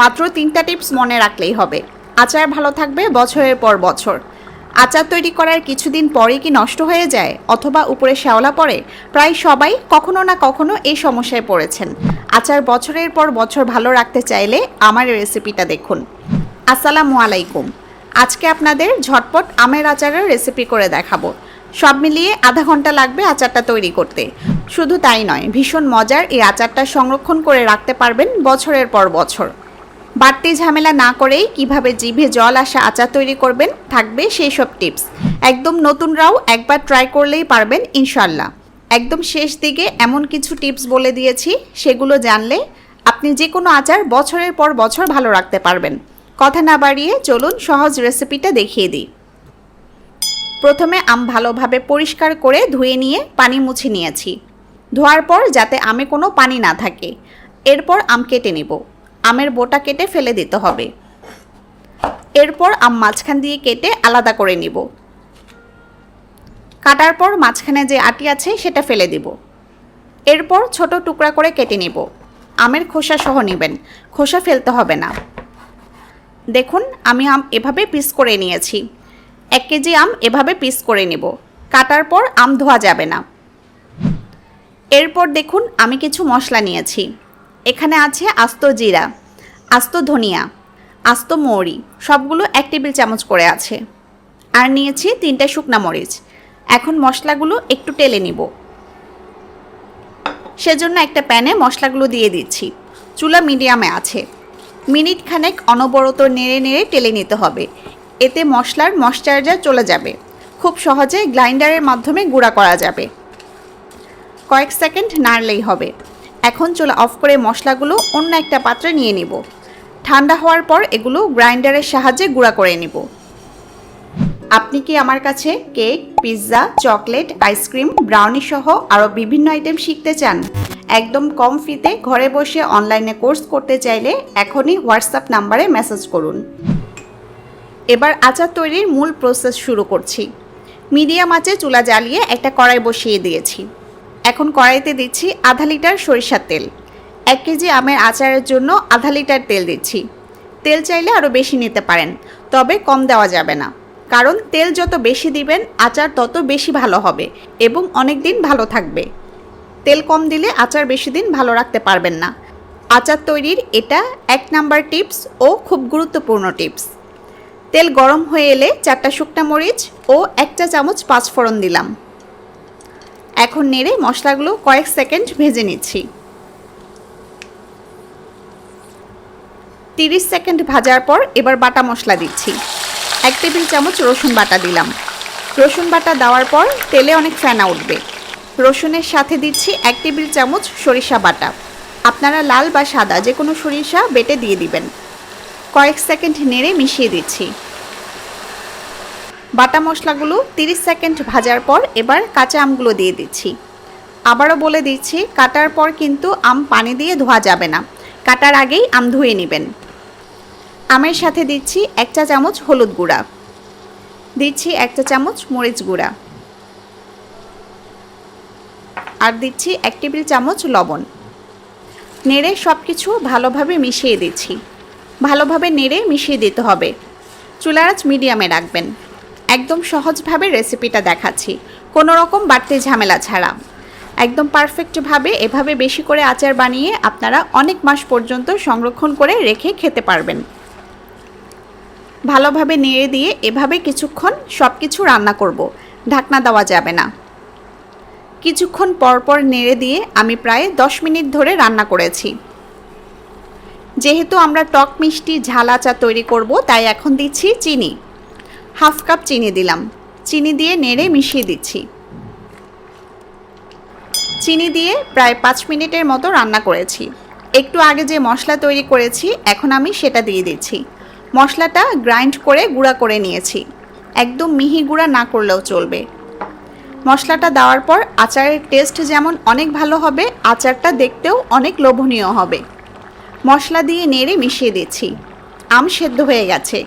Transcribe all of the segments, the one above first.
মাত্র তিনটা টিপস মনে রাখলেই হবে। আচার ভালো থাকবে বছরের পর বছর। আচার তৈরি করার কিছুদিন পরেই কি নষ্ট হয়ে যায় অথবা উপরে শ্যাওলা পড়ে? প্রায় সবাই কখনো না কখনো এই সমস্যায় পড়েছেন। আচার বছরের পর বছর ভালো রাখতে চাইলে আমার রেসিপিটা দেখুন। আসসালামু আলাইকুম। আজকে আপনাদের ঝটপট আমের আচারের রেসিপি করে দেখাবো। সব মিলিয়ে আধা ঘণ্টা লাগবে আচারটা তৈরি করতে। শুধু তাই নয়, ভীষণ মজার এই আচারটা সংরক্ষণ করে রাখতে পারবেন বছরের পর বছর। বাড়তি ঝামেলা না করেই কীভাবে জিভে জল আসা আচার তৈরি করবেন, থাকবে সেই সব টিপস। একদম নতুনরাও একবার ট্রাই করলেই পারবেন ইনশাল্লাহ একদম শেষ দিকে এমন কিছু টিপস বলে দিয়েছি, সেগুলো জানলে আপনি যে কোনো আচার বছরের পর বছর ভালো রাখতে পারবেন। কথা না বাড়িয়ে চলুন সহজ রেসিপিটা দেখিয়ে দিই। প্রথমে আম ভালোভাবে পরিষ্কার করে ধুয়ে নিয়ে পানি মুছে নিয়েছি। ধোয়ার পর যাতে আমে কোনো পানি না থাকে। এরপর আম কেটে নেব। আমের বোটা কেটে ফেলে দিতে হবে। এরপর আম মাঝখান দিয়ে কেটে আলাদা করে নিব। কাটার পর মাঝখানে যে আটি আছে সেটা ফেলে দিব। এরপর ছোট টুকরা করে কেটে নিব। আমের খোসা সহ নেবেন, খোসা ফেলতে হবে না। দেখুন, আমি আম এভাবে পিস করে নিয়েছি। এক কেজি আম এভাবে পিস করে নেব। কাটার পর আম ধোয়া যাবে না। এরপর দেখুন, আমি কিছু মশলা নিয়েছি। এখানে আছে আস্ত জিরা, আস্ত ধনিয়া, আস্ত মৌরি, সবগুলো এক টেবিল চামচ করে আছে। আর নিয়েছি তিনটা শুকনা মরিচ। এখন মশলাগুলো একটু টেলে নিব। সেজন্য একটা প্যানে মশলাগুলো দিয়ে দিচ্ছি। চুলা মিডিয়ামে আছে। মিনিট খানেক অনবরত নেড়ে নেড়ে টেলে নিতে হবে। এতে মশলার ময়শ্চারাইজার চলে যাবে। খুব সহজে গ্রাইন্ডারের মাধ্যমে গুঁড়া করা যাবে। কয়েক সেকেন্ড নাড়লেই হবে। এখন চুলা অফ করে মশলাগুলো অন্য একটা পাত্রে নিয়ে নিব। ঠান্ডা হওয়ার পর এগুলো গ্রাইন্ডারের সাহায্যে গুঁড়া করে নিব। আপনি কি আমার কাছে cake, pizza, chocolate, ice cream, brownie সহ আরও বিভিন্ন আইটেম শিখতে চান? একদম কম ফিতে ঘরে বসে অনলাইনে কোর্স করতে চাইলে এখনই হোয়াটসঅ্যাপ নাম্বারে মেসেজ করুন। এবার আচার তৈরির মূল প্রসেস শুরু করছি। মিডিয়াম আঁচে চুলা জ্বালিয়ে একটা কড়াই বসিয়ে দিয়েছি। এখন কড়াইতে দিচ্ছি আধা লিটার সরিষার তেল। এক কেজি আমের আচারের জন্য আধা লিটার তেল দিচ্ছি। তেল চাইলে আরও বেশি নিতে পারেন, তবে কম দেওয়া যাবে না। কারণ তেল যত বেশি দিবেন, আচার তত বেশি ভালো হবে এবং অনেক দিন ভালো থাকবে। তেল কম দিলে আচার বেশি দিন ভালো রাখতে পারবেন না। আচার তৈরির এটা এক নাম্বার টিপস ও খুব গুরুত্বপূর্ণ টিপস। তেল গরম হয়ে এলে চারটা শুকনা মরিচ ও এক চা চামচ পাঁচফোড়ন দিলাম। এখন নেড়ে মশলাগুলো কয়েক সেকেন্ড ভেজে নিচ্ছি। তিরিশ সেকেন্ড ভাজার পর এবার বাটা মশলা দিচ্ছি। এক টেবিল চামচ রসুন বাটা দিলাম। রসুন বাটা দেওয়ার পর তেলে অনেক ফেনা উঠবে। রসুনের সাথে দিচ্ছি এক টেবিল চামচ সরিষা বাটা। আপনারা লাল বা সাদা যে কোনো সরিষা বেটে দিয়ে দিবেন। কয়েক সেকেন্ড নেড়ে মিশিয়ে দিচ্ছি। বাটা মশলাগুলো 30 সেকেন্ড ভাজার পর এবার কাঁচা আমগুলো দিয়ে দিচ্ছি। আবারও বলে দিচ্ছি, কাটার পর কিন্তু আম পানি দিয়ে ধোয়া যাবে না। কাটার আগেই আম ধুয়ে নেবেন। আমের সাথে দিচ্ছি এক চা চামচ হলুদ গুঁড়া। দিচ্ছি এক চা চামচ মরিচ গুঁড়া। আর দিচ্ছি এক টেবিল চামচ লবণ। নেড়ে সব কিছু ভালোভাবে মিশিয়ে দিচ্ছি। ভালোভাবে নেড়ে মিশিয়ে দিতে হবে। চুলার আঁচ মিডিয়ামে রাখবেন। একদম সহজভাবে রেসিপিটা দেখাচ্ছি। কোনো রকম বাড়তি ঝামেলা ছাড়া। একদম পারফেক্টভাবে এভাবে বেশি করে আচার বানিয়ে আপনারা অনেক মাস পর্যন্ত সংরক্ষণ করে রেখে খেতে পারবেন। ভালোভাবে নেড়ে দিয়ে এভাবে কিছুক্ষণ সব কিছু রান্না করব। ঢাকনা দেওয়া যাবে না। কিছুক্ষণ পর পর নেড়ে দিয়ে আমি প্রায় দশ মিনিট ধরে রান্না করেছি। যেহেতু আমরা টক মিষ্টি ঝাল আচার তৈরি করব, তাই এখন দিচ্ছি চিনি। হাফ কাপ চিনি দিলাম। চিনি দিয়ে নেড়ে মিশিয়ে দিচ্ছি। চিনি দিয়ে প্রায় পাঁচ মিনিটের মতো রান্না করেছি। একটু আগে যে মশলা তৈরি করেছি, এখন আমি সেটা দিয়ে দিচ্ছি। মশলাটা গ্রাইন্ড করে গুঁড়া করে নিয়েছি। একদম মিহি গুঁড়া না করলেও চলবে। মশলাটা দেওয়ার পর আচারের টেস্ট যেমন অনেক ভালো হবে, আচারটা দেখতেও অনেক লোভনীয় হবে। মশলা দিয়ে নেড়ে মিশিয়ে দিচ্ছি। আম সেদ্ধ হয়ে গেছে।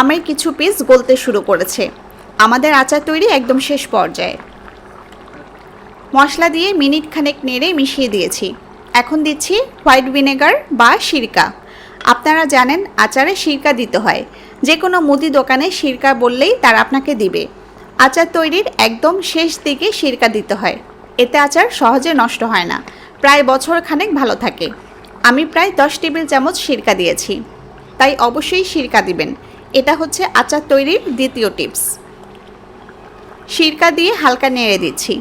আমের কিছু পিস গলতে শুরু করেছে। আমাদের আচার তৈরি একদম শেষ পর্যায়ে। মশলা দিয়ে মিনিট খানেক নেড়ে মিশিয়ে দিয়েছি। এখন দিচ্ছি হোয়াইট ভিনেগার বা সিরকা। আপনারা জানেন আচারে সিরকা দিতে হয়। যে কোনো মুদি দোকানে সিরকা বললেই তারা আপনাকে দিবে। আচার তৈরির একদম শেষ দিকে সিরকা দিতে হয়। এতে আচার সহজে নষ্ট হয় না। প্রায় বছর খানেক ভালো থাকে। আমি প্রায় দশ টেবিল চামচ সিরকা দিয়েছি। তাই অবশ্যই সিরকা দিবেন। এটা হচ্ছে আচার তৈরির দ্বিতীয় টিপস। সিরকা দিয়ে হালকা নেড়ে দিচ্ছি।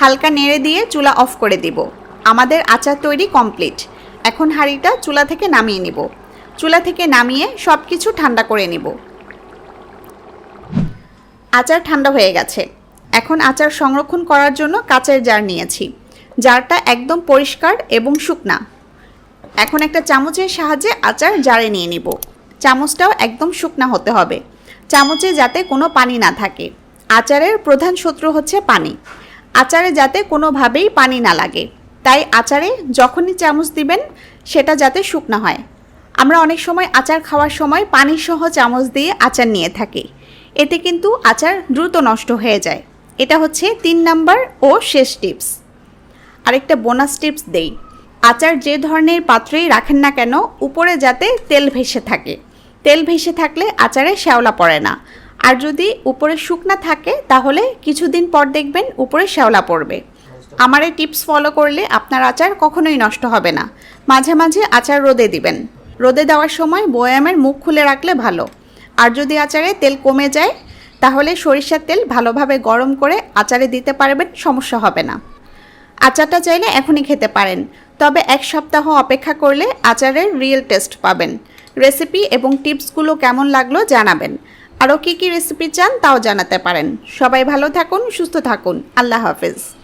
হালকা নেড়ে দিয়ে চুলা অফ করে দিব। আমাদের আচার তৈরি কমপ্লিট। এখন হাঁড়িটা চুলা থেকে নামিয়ে নিব। চুলা থেকে নামিয়ে সব কিছু ঠান্ডা করে নিব। আচার ঠান্ডা হয়ে গেছে। এখন আচার সংরক্ষণ করার জন্য কাচের জার নিয়েছি। জারটা একদম পরিষ্কার এবং শুকনা। এখন একটা চামচের সাহায্যে আচার জারে নিয়ে নিব। চামচটাও একদম শুকনা হতে হবে। চামচে যাতে কোনো পানি না থাকে। আচারের প্রধান শত্রু হচ্ছে পানি। আচারে যাতে কোনোভাবেই পানি না লাগে। তাই আচারে যখনই চামচ দিবেন, সেটা যাতে শুকনো হয়। আমরা অনেক সময় আচার খাওয়ার সময় পানি সহ চামচ দিয়ে আচার নিয়ে থাকি। এতে কিন্তু আচার দ্রুত নষ্ট হয়ে যায়। এটা হচ্ছে তিন নাম্বার ও শেষ টিপস। আরেকটা বোনাস টিপস দেই। আচার যে ধরনের পাত্রেই রাখেন না কেন, উপরে যাতে তেল ভেসে থাকে। তেল ভেসে থাকলে আচারে শ্যাওলা পড়ে না। আর যদি উপরে শুকনা থাকে, তাহলে কিছুদিন পর দেখবেন উপরে শ্যাওলা পড়বে। আমার এই টিপস ফলো করলে আপনার আচার কখনোই নষ্ট হবে না। মাঝে মাঝে আচার রোদে দিবেন। রোদে দেওয়ার সময় বয়ামের মুখ খুলে রাখলে ভালো। আর যদি আচারে তেল কমে যায়, তাহলে সরিষার তেল ভালোভাবে গরম করে আচারে দিতে পারবেন, সমস্যা হবে না। আচারটা চাইলে এখনই খেতে পারেন। তবে এক সপ্তাহ অপেক্ষা করলে আচারের রিয়েল টেস্ট পাবেন। রেসিপি এবং টিপসগুলো কেমন লাগল জানাবেন। আরও কী কী রেসিপি চান তাও জানাতে পারেন। সবাই ভালো থাকুন, সুস্থ থাকুন। আল্লাহ হাফেজ।